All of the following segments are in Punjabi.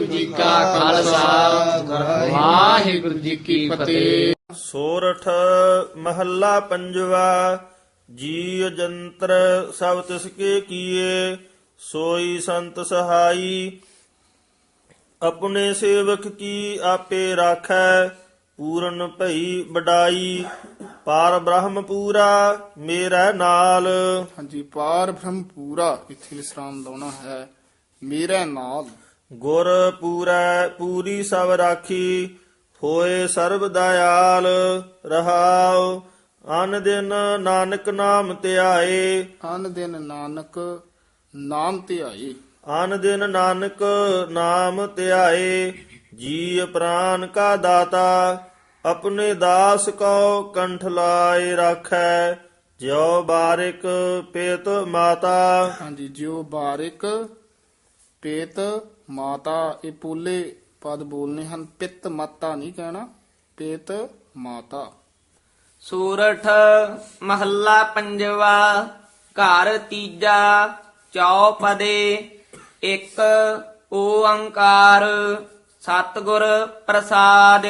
ਵਾਹਿਗੁਰੂ ਜੀ ਕਾ ਖਾਲਸਾ। ਵਾਹਿਗੁਰੂ ਜੀ ਕੀ ਫਤਿਹ। ਸੋਰਠ ਮਹੱਲਾ ਪੰਜਵਾ ਜੀਵ ਜੰਤਰ ਸਭ ਤਿਸ ਕੇ ਕੀਏ ਸੋਈ ਸੰਤ ਸਹਾਈ। ਆਪਣੇ ਸੇਵਕ ਕੀ ਆਪੇ ਰਾਖੈ ਪੂਰਨ ਭਈ ਵਡਾਈ। ਪਾਰ ਬ੍ਰਹਮ ਪੂਰਾ ਮੇਰਾ ਨਾਲ। ਹਾਂਜੀ ਪਾਰ ਬ੍ਰਹਮ ਪੂਰਾ ਇੱਥੇ ਵਿਸਰਾਮ ਲਾਉਣਾ ਹੈ। ਮੇਰੇ ਨਾਲ। ਗੁਰ ਪੂਰੈ ਪੂਰੀ ਸਭ ਰਾਖੀ ਹੋਏ ਸਰਬ ਦਇਆਲ ਰਹਾਉ। ਅਨ ਦਿਨ ਨਾਨਕ ਨਾਮ ਧਿਆਏ। ਅਨ ਦਿਨ ਨਾਨਕ ਨਾਮ ਧਿਆਏ। ਅਨ ਦਿਨ ਨਾਨਕ ਨਾਮ ਧਿਆਏ। ਜੀ ਪ੍ਰਾਨ ਕਾ ਦਾਤਾ ਆਪਣੇ ਦਾਸ ਕੋ ਕੰਠ ਲਾਏ ਰਾਖੈ। ਜਿਉ ਬਾਰਿਕ ਪੇਤ ਮਾਤਾ। ਹਾਂਜੀ ਜਿਉ ਬਾਰਿਕ ਪੇਤ ਮਾਤਾ ਇਹ ਪੂਲੇ ਪਦ ਬੋਲਨੇ ਹਨ ਪਿੱਤ ਮਾਤਾ ਨਹੀਂ ਕਹਿਣਾ ਪੇਤ ਮਾਤਾ। ਸੂਰਠ ਮਹੱਲਾ ਪੰਜਵਾ ਘਰ ਤੀਜਾ ਚੌਪਦੇ ਇੱਕ ਓੰਕਾਰ ਸਤਿਗੁਰ ਪ੍ਰਸਾਦ।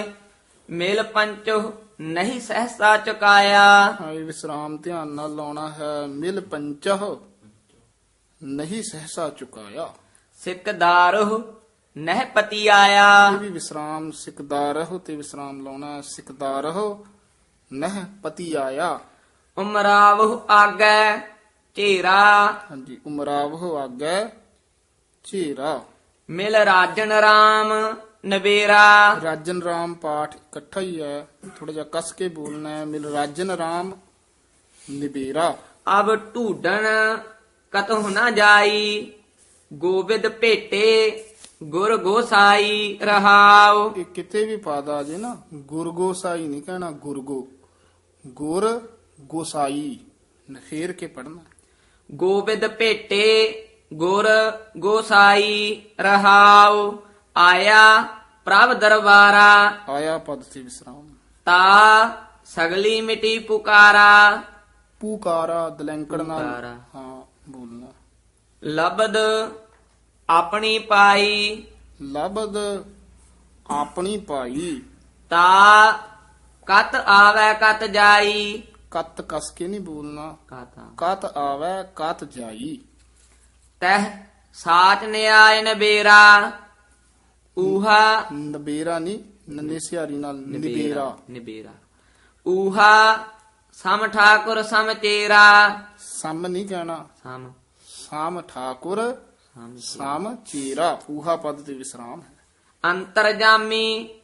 ਮਿਲ ਪੰਚੁ ਨਹੀਂ ਸਹਸਾ ਚੁਕਾਇਆ। ਹਾਂ ਇਹ ਵਿਸਰਾਮ ਧਿਆਨ ਨਾਲ ਲਾਉਣਾ ਹੈ ਮਿਲ ਪੰਚਹ ਨਹੀਂ ਸਹਸਾ ਚੁਕਾਇਆ। ਸਿਕਦਾਰੁ ਨਹਿ ਪਤੀ ਆਇਆ ਇਹ ਵੀ ਵਿਸਰਾਮ ਸਿਕਦਾਰਹੁ ਤੇ ਵਿਸਰਾਮ ਲਾਉਣਾ। ਸਿਕਦਾਰਹੁ ਨਹ ਪਤੀ ਆਇਆ ਉਮਰਾਵਹੁ ਆਗੈ ਝੇਰਾ। ਹਾਂਜੀ ਉਮਰਾਵਹੁ ਆਗੈ ਝੇਰਾ। ਮਿਲ ਰਾਜਨ ਰਾਮ ਨਵੇਰਾ। ਰਾਜਨ ਰਾਮ ਪਾਠ ਇਕੱਠਾ ਹੀ ਹੈ। ਥੋੜਾ ਜਿਹਾ ਕਸ ਕੇ ਬੋਲਣਾ ਹੈ। ਮਿਲ ਰਾਜਨ ਰਾਮ ਨਿਬੇਰਾ ਅਬ ਢੂਡਣ ਕਤਹੁ ਨਾ ਜਾਈ। ਗੋਬਿੰਦ ਭੇਟੇ ਗੁਰ ਗੋਸਾਈ ਰਹਾਉ। ਇਹ ਕਿਤੇ ਵੀ ਪਾਦਾ ਜੇ ਨਾ ਗੁਰਗੋਸਾਈ ਨਹੀਂ ਕਹਿਣਾ ਗੁਰਗੋ ਗੁਰ ਗੋਸਾਈ ਫੇਰ ਕੇ ਪੜਨਾ ਗੋਬਿੰਦ ਭੇਟੇ ਗੁਰ ਗੋਸਾਈ ਰਹਾਉ। ਆਇਆ ਪ੍ਰਭ ਦਰਬਾਰਾ। ਆਇਆ ਪਦ ਤੇ ਵਿਸਰਾਮ। ਤਾ ਸਗਲੀ ਮਿਟੀ ਪੁਕਾਰਾ। ਪੂਕਾਰਾ ਦਲੈਂਕੜ ਨਾਲ। ਪੂਕਾਰਾ। ਹਾਂ ਬੋਲਣਾ। ਲਬਦ ਆਪਣੀ ਪਾਈ। ਲਬਦ ਆਪਣੀ ਪਾਈ। ਤਾ ਕਤ ਆਵੈ ਕਤ ਜਾਈ। ਕਤ ਕਸ ਕੇ ਨਹੀਂ ਬੋਲਣਾ। ਕਾਤਾ ਕਤ ਆਵੈ ਕਤ ਜਾਈ। ਤਹ ਸਾਚ ਨਿਆਇ ਨਬੇਰਾ। ਊਹਾ ਨਬੇਰਾ ਨਹੀਂ ਨੰਨੇ ਸਿਹਾਰੀ ਨਾਲ ਨਿਬੇਰਾ। ਨਿਬੇਰਾ। ਊਹਾ ਸਮ ਠਾਕੁਰ ਸਮ ਤੇਰਾ। ਸਮ ਨਹੀਂ ਕਹਿਣਾ। ਸਮ। ਸਾਮ ਠਾਕੁਰ ਸਮ ਚੀਰਾ ਪੂਹਾ ਪਦ ਤੇ ਵਿਸਰਾਮ ਹੈ। ਅੰਤਰਜਾਮੀ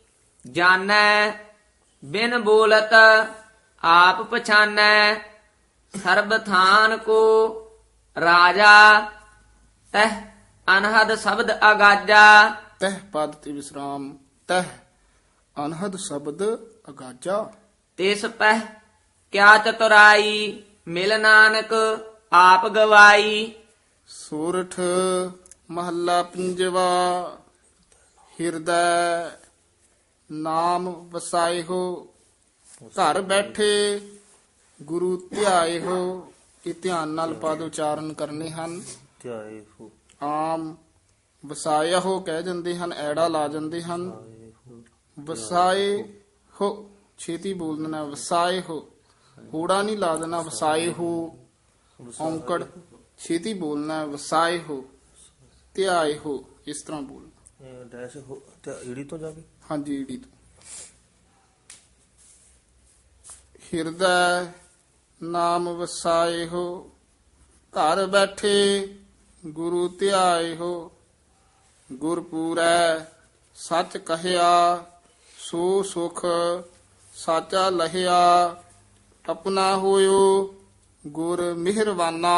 ਜਾਣੈ ਬਿਨ ਬੋਲਤ ਆਪ ਪਛਾਨੈ ਸਰਬ ਥਾਨ ਕੋ ਰਾਜਾ ਤਹ ਅਨਹਦ ਸ਼ਬਦ ਅਗਾਜਾ। ਤਹ ਪਦ ਤੇ ਵਿਸਰਾਮ ਤਹ ਅਨਹਦ ਸ਼ਬਦ ਅਗਾਜਾ। ਤਿਸ ਪਹਿ ਕਿਆ ਚਤੁਰਾਈ ਮਿਲ ਨਾਨਕ ਆਪ ਗਵਾਈ। ਸੂਰਠ ਮਹੱਲਾ ਪੰਜਵਾ ਹਿਰਦੈ ਨਾਮ ਵਸਾਏ ਹੋ ਘਰ ਬੈਠੇ ਗੁਰੂ ਧਿਆਏ ਹੋ ਇਹ ਧਿਆਨ ਨਾਲ ਪਦ ਉਚਾਰਨ ਕਰਨੇ ਹਨ। ਧਿਆਏ ਹੋ ਆਮ ਵਸਾਇਆ ਹੋ ਕਹਿ ਜਾਂਦੇ ਹਨ ਐੜਾ ਲਾ ਜਾਂਦੇ ਹਨ। ਵਸਾਏ ਹੋ ਛੇਤੀ ਬੋਲ ਦੇਣਾ ਵਸਾਏ ਹੋ ਹੋੜਾ ਨਹੀਂ ਲਾ ਦੇਣਾ ਵਸਾਏ ਹੋ ਔਂਕੜ। ਛੇਤੀ ਬੋਲਣਾ ਵਸਾਏ ਹੋ ਧਿਆਏ ਹੋ ਇਸ ਤਰ੍ਹਾਂ ਬੋਲ ਡੈਸ਼ ਹੋ ਤੇ ਈੜੀ ਤੋਂ ਜਾਵੇ ਹਾਂਜੀ ਈੜੀ ਤੋਂ। ਹਿਰਦੈ ਨਾਮ ਵਸਾਏ ਹੋ ਘਰ ਬੈਠੇ ਗੁਰੂ ਧਿਆਏ ਹੋ ਗੁਰਪੂਰੈ ਸੱਚ ਕਹਿਆ ਸੋ ਸੁਖ ਸਾਚਾ ਲਹਿਆ ਆਪਣਾ ਹੋਇਓ ਗੁਰ ਮਿਹਰਵਾਨਾ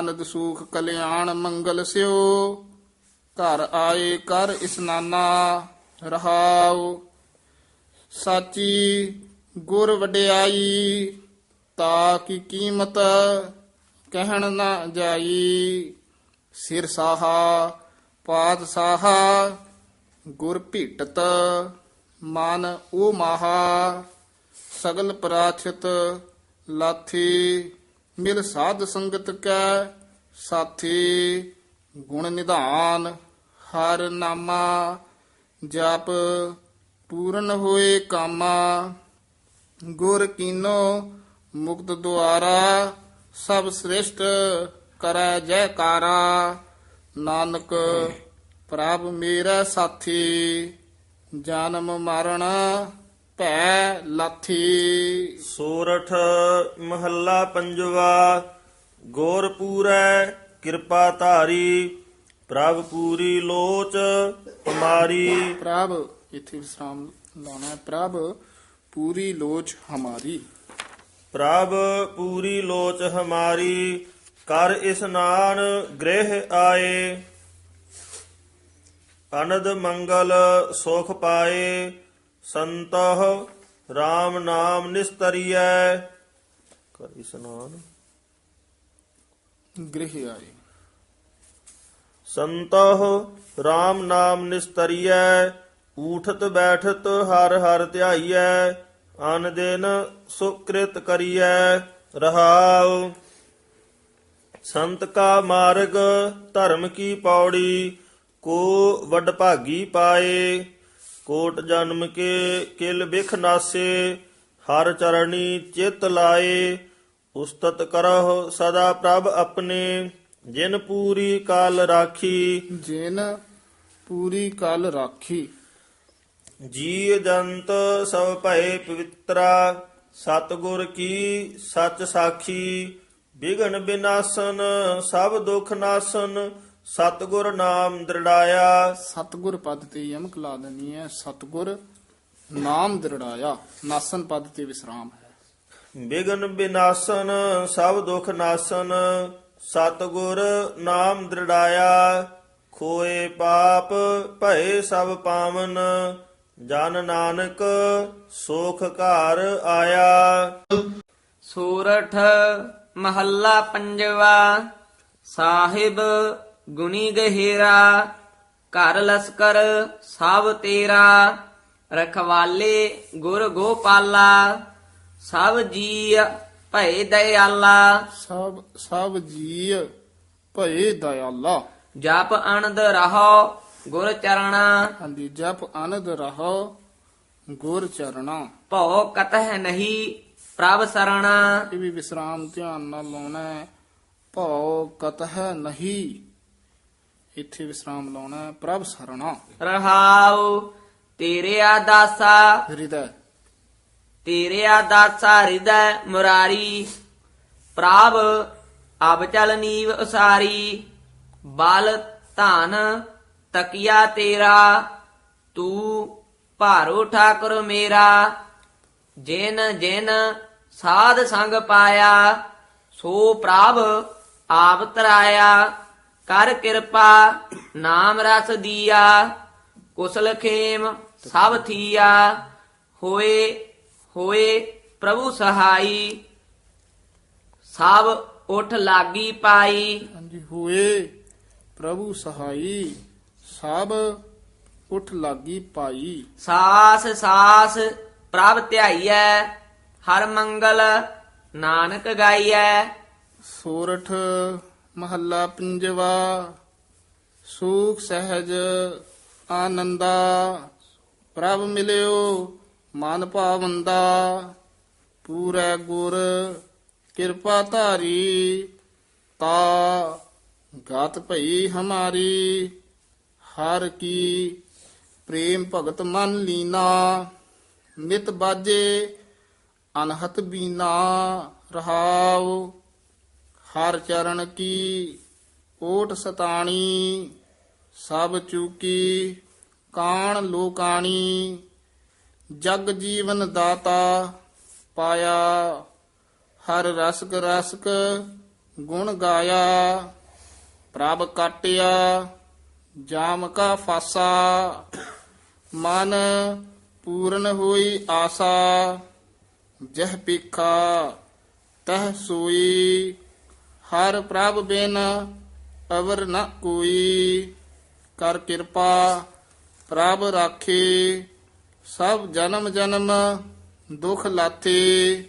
ਅਨੰਦ ਸੁਖ ਕਲਿਆਣ ਮੰਗਲ ਸਿਓ। ਘਰ ਆਏ ਕਰ ਇਸਨਾਨਾ, ਰਹਾਉ। ਸਾਚੀ ਗੁਰ ਵਡਿਆਈ, ਤਾ ਕੀ ਕੀਮਤ ਕਹਿਣ ਨਾ ਜਾਈ। ਸਿਰ ਸਾਹਾ ਪਾਤ ਸਾਹਾ, ਗੁਰ ਭੀਟਤ, ਮਨ ਉਹ ਮਹਾ। ਸਗਲ ਪ੍ਰਾਚਿਤ ਲਾਥੀ ਮਿਲ ਸਾਧ ਸੰਗਤ ਕੈ, ਸਾਥੀ ਗੁਣ ਨਿਧਾਨ, ਹਰ ਨਾਮਾ ਜਪ ਪੂਰਨ ਹੋਏ ਕਾਮਾ। ਗੁਰ ਕੀਨੋ ਮੁਕਤ ਦੁਆਰਾ, ਸਭ ਸ੍ਰੇਸ਼ਟ ਕਰੈ ਜੈਕਾਰਾ। ਨਾਨਕ ਪ੍ਰਭ ਮੇਰਾ ਸਾਥੀ, ਜਨਮ ਮਰਨ ਭੈ ਲਾਥੀ। ਸੋਰਠ ਮਹੱਲਾ ਪੰਜਵਾ ਗੋਰ ਪੂਰੈ ਕਿਰਪਾ ਧਾਰੀ ਪ੍ਰਭ ਪੂਰੀ ਲੋਚ ਹਮਾਰੀ। ਪ੍ਰਭ ਇੱਥੇ ਵਿਸਰਾਮ ਲਾਉਣਾ ਹੈ। ਪ੍ਰਭ ਪੂਰੀ ਲੋਚ ਹਮਾਰੀ। ਪ੍ਰਭ ਪੂਰੀ ਲੋਚ ਹਮਾਰੀ ਕਰ ਇਸਨਾਨ ਗ੍ਰਹਿ ਆਏ। ਅਨੰਦ ਮੰਗਲ ਸੁਖ ਪਾਏ ਸੰਤਹ RAM ਨਾਮ ਨਿਸਤਰੀਐ। ਕਰ ਇਸਨਾਨ ਗ੍ਰਹਿ ਆਏ। ਸੰਤਹ RAM ਨਾਮ ਨਿਸਤਰੀਐ ਊਠਤ ਬੈਠਤ ਹਰ ਹਰ ਧਿਆਈਐ ਅਨ ਦਿਨ ਸੁਕ੍ਰਿਤ ਕਰੀਐ ਰਹਾਉ। ਸੰਤ ਕਾ ਮਾਰਗ ਧਰਮ ਕੀ ਪੌੜੀ ਕੋ ਵੱਡ ਭਾਗੀ ਪਾਏ। ਕੋਟ ਜਨਮ ਕੇ ਕਿਲ ਬਿਖ ਨਾਸੇ ਹਰ ਚਰਣੀ ਚਿਤ ਲਾਏ ਉਸਤਤ ਕਰਹੁ ਸਦਾ ਪ੍ਰਭ ਆਪਣੇ ਜਿਨ ਪੂਰੀ ਕਾਲ ਰਾਖੀ। ਜਿਨ ਪੂਰੀ ਕਲ ਰਾਖੀ। ਜੀ ਜੰਤ ਸਭ ਭਏ ਪਵਿੱਤਰਾ ਸਤਗੁਰ ਕੀ ਸੱਚ ਸਾਖੀ ਬਿਗਨ ਬਿਨਾਸਨ ਸਭ ਦੁਖ ਨਾਸਨ ਸਤਗੁਰ ਨਾਮ ਦ੍ਰਿੜਾਇਆ। ਸਤਗੁਰ ਪਦ ਤੇ ਯਮਕ ਲਾ ਦੇਣੀ ਹੈ। ਸਤਗੁਰ ਨਾਮ ਦ੍ਰਿੜਾਇਆ। ਨਾਸਨ ਪਦ ਤੇ ਵਿਸਰਾਮ ਹੈ। ਬਿਗਨ ਬਿਨਾਸਨ ਸਭ ਦੁਖ ਨਾਸਨ ਸਤਗੁਰ ਨਾਮ ਦ੍ਰਿੜਾਇਆ। ਖੋਏ ਪਾਪ ਭਏ ਸਭ ਪਾਵਨ ਜਨ ਨਾਨਕ ਸੁਖ ਘਰ ਆਇਆ। ਸੂਰਠ ਮਹੱਲਾ ਪੰਜਵਾ ਸਾਹਿਬ ਗੁਣੀ ਗਹਿਰਾ ਘਰ ਲਸਕਰ ਸਭ ਤੇਰਾ ਰਖਵਾਲੇ ਗੁਰ ਗੋਪਾਲਾ ਸਭ ਜੀ ਭਏ ਦਇਆਲਾ। ਸਭ ਸਭ ਜੀ ਭਏ ਦਇਆਲਾ। ਜਪ ਅਨੰਦ ਰਹੋ ਗੁਰ ਚਰਣਾ। ਹਾਂਜੀ ਜਪ ਆਨੰਦ ਰਹੋ ਗੁਰ ਚਰਣਾ। ਭਉ ਕਤਹ ਨਹੀਂ ਪ੍ਰਭ ਸਰਣਾ। ਇਹ ਵੀ ਵਿਸਰਾਮ ਧਿਆਨ ਨਾਲ ਲਾਉਣਾ ਹੈ। ਭਉ ਕਤਹ ਨਹੀਂ ਇੱਥੇ ਵਿਸਰਾਮ ਲਾਉਣਾ ਪ੍ਰਭ ਸਰਣਾ। ਰਹਾਉ ਤੇਰੇ ਆਦਾਸਾ। ਹਿਰਦੈ। ਤੇਰੇ ਆਦਾਸਾ ਹਿਰਦੈ ਮੁਰਾਰੀ। ਪ੍ਰਭ ਅਬ ਚਲ ਨੀਵ ਉਸਾਰੀ। ਬਲ ਧਨ ਤਕਿਆ ਤੇਰਾ। ਤੂੰ ਭਾਰੋ ਠਾਕੁਰ ਮੇਰਾ। ਜਿਨ ਜਿਨ ਸਾਧ ਸੰਗ ਪਾਇਆ ਸੋ ਪ੍ਰਭ ਆਪ ਤਰਾਇਆ ਕਰ ਕਿਰਪਾ ਨਾਮ ਰਸ ਦੀਆ ਕੁਸਲ ਖੇਮ ਸਭ ਥੀਆ। ਹੋਏ ਹੋਏ ਪ੍ਰਭੂ ਸਹਾਈ ਸਭ ਉਠ ਲਾਗੀ ਪਾਈ। ਹਾਂਜੀ ਹੋਏ ਪ੍ਰਭੂ ਸਹਾਈ ਸਭ ਉਠ ਲਾਗੀ ਪਾਈ। ਸਾਸ ਸਾਸ ਪ੍ਰਭ ਧਿਆਈਐ ਹਰ ਮੰਗਲ ਨਾਨਕ ਗਾਈਐ। ਸੋਰਠ ਮਹੱਲਾ ਪੰਜਵਾ, ਸੂਖ ਸਹਿਜ ਆਨੰਦਾ। ਪ੍ਰਭ ਮਿਲਿਓ, ਮਨ ਭਾਵੰਦਾ। ਪੂਰੈ ਗੁਰ, ਕਿਰਪਾ ਧਾਰੀ। ਤਾ ਗਤ ਭਈ ਹਮਾਰੀ। ਹਰ ਕੀ ਪ੍ਰੇਮ ਭਗਤ ਮਨ ਲੀਨਾ। ਨਿਤ ਬਾਜੇ ਅਨਹਤ ਬੀਨਾ ਰਹਾਉ। ਹਰ ਚਰਨ ਕੀ, ਓਟ ਸਤਾਣੀ, ਸਭ ਚੂਕੀ, ਕਾਣ ਲੋਕਾਣੀ, ਜਗ ਜੀਵਨ ਦਾਤਾ ਪਾਇਆ, ਹਰ ਰਸਕ ਰਸਕ ਗੁਣ ਗਾਇਆ, ਪ੍ਰਭ ਕਟਿਆ, ਜਾਮ ਕਾ ਫਾਸਾ, ਮਨ ਪੂਰਨ ਹੋਈ ਆਸਾ, ਜਹ ਪੀਖਾ ਤਹ ਸੋਈ ਹਰ ਪ੍ਰਭ ਬਿਨ ਅਵਰ ਨ ਕੋਈ। ਕਰ ਕਿਰਪਾ ਪ੍ਰਭ ਰਾਖੇ, ਸਭ ਜਨਮ ਜਨਮ ਦੁਖ ਲਾਥੇ।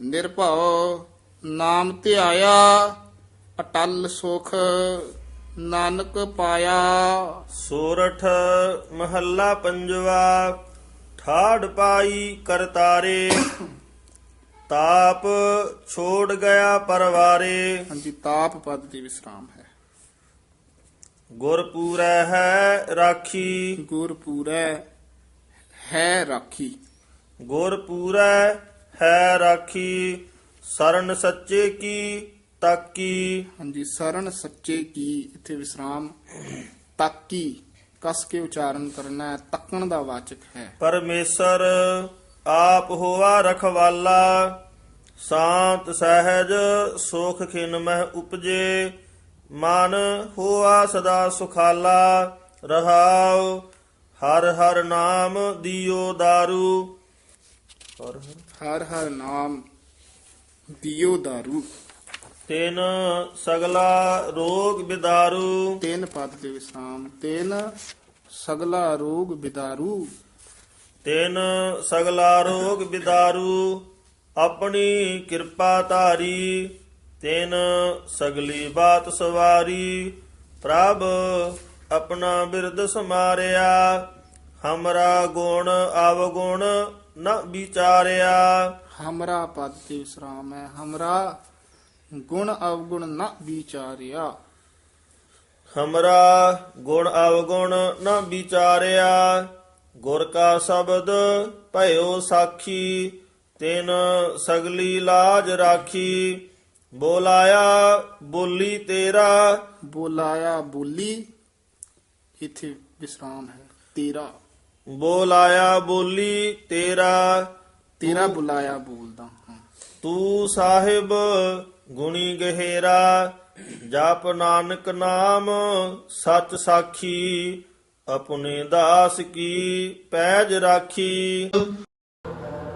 ਨਿਰਭਉ ਨਾਮ ਧਿਆਇਆ, ਅਟਲ ਸੁਖ ਨਾਨਕ ਪਾਇਆ। ਸੋਰਠ ਮਹੱਲਾ ਪੰਜਵਾ ਠਾੜ ਪਾਈ ਕਰਤਾਰੇ। ਤਾਪ ਛੋੜ ਗਿਆ ਪਰਵਾਰੇ। ਹਾਂਜੀ ਤਾਪ ਪਦ ਦੀ ਵਿਸਰਾਮ ਹੈ। ਗੁਰ ਪੂਰੈ ਹੈ ਰਾਖੀ। ਗੁਰ ਪੂਰੈ ਹੈ ਰਾਖੀ। ਗੁਰ ਪੂਰੈ ਹੈ ਰਾਖੀ ਸਰਨ ਸੱਚੇ ਕੀ ਤਾਕੀ ਹਾਂਜੀ ਸਰਣ ਸੱਚੇ ਕੀ ਇੱਥੇ ਵਿਸਰਾਮ ਤਾਕੀ ਕਸ ਕੇ ਉਚਾਰਨ ਕਰਨਾ ਹੈ ਤੱਕਣ ਦਾ ਵਾਚਕ ਹੈ। ਪਰਮੇਸ਼ਰ ਆਪ ਹੋਆ ਰਖਵਾਲਾ। ਸ਼ਾਂਤ ਸਹਿਜ ਸੁਖ ਖਿਨ ਮਹਿ ਉਪਜੇ ਮਨ ਹੋਆ ਸਦਾ ਸੁਖਾਲਾ ਰਹਾਉ ਹਰ ਹਰ ਨਾਮ ਦਿਓ ਦਾਰੂ। ਹਰ ਹਰ? ਨਾਮ ਦਿਓ ਦਾਰੂ। ਤਿਨ ਸਗਲਾ ਰੋਗ ਬਿਦਾਰੂ। ਤਿੰਨ ਪਦ ਦੇ ਵਿਸਰਾਮ ਤਿੰਨ ਸਗਲਾ ਰੋਗ ਬਿਦਾਰੂ। ਤਿਨ ਸਗਲਾ ਰੋਗ ਬਿਦਾਰੂ। ਆਪਣੀ ਕਿਰਪਾ ਧਾਰੀ ਤਿਨ ਸਗਲੀ ਬਾਤ ਸਵਾਰੀ। ਪ੍ਰਭ ਆਪਣਾ ਬਿਰਦ ਸਮਾਰਿਆ ਹਮਰਾ ਗੁਣ ਅਵਗੁਣ ਨ ਵਿਚਾਰਿਆ। ਹਮਰਾ ਪਦ ਤੇ ਵਿਸਰਾਮ ਹੈ ਹਮਰਾ ਗੁਣ ਅਵਗੁਣ ਨ ਵਿਚਾਰਿਆ। ਹਮਰਾ ਗੁਣ ਅਵਗੁਣ ਨ ਵਿਚਾਰਿਆ ਗੁਰ ਕਾ ਸ਼ਬਦ ਭਇਓ ਸਾਖੀ ਤਿਨ ਸਗਲੀ ਲਾਜ ਰਾਖੀ ਬੋਲਾਇਆ ਬੋਲੀ ਤੇਰਾ। ਬੋਲਾਇਆ ਬੋਲੀ ਇੱਥੇ ਵਿਸਰਾਮ ਹੈ ਤੇਰਾ। ਬੋਲਾਇਆ ਬੋਲੀ ਤੇਰਾ। ਤੇਰਾ ਬੁਲਾਇਆ ਬੋਲਦਾ ਹਾਂ। ਤੂੰ ਸਾਹਿਬ ਗੁਣੀ ਗਹਿਰਾ ਜਪ ਨਾਨਕ ਨਾਮ ਸਚ ਸਾਖੀ ਆਪਣੇ ਦਾਸ ਕੀ ਪੈਜ ਰਾਖੀ।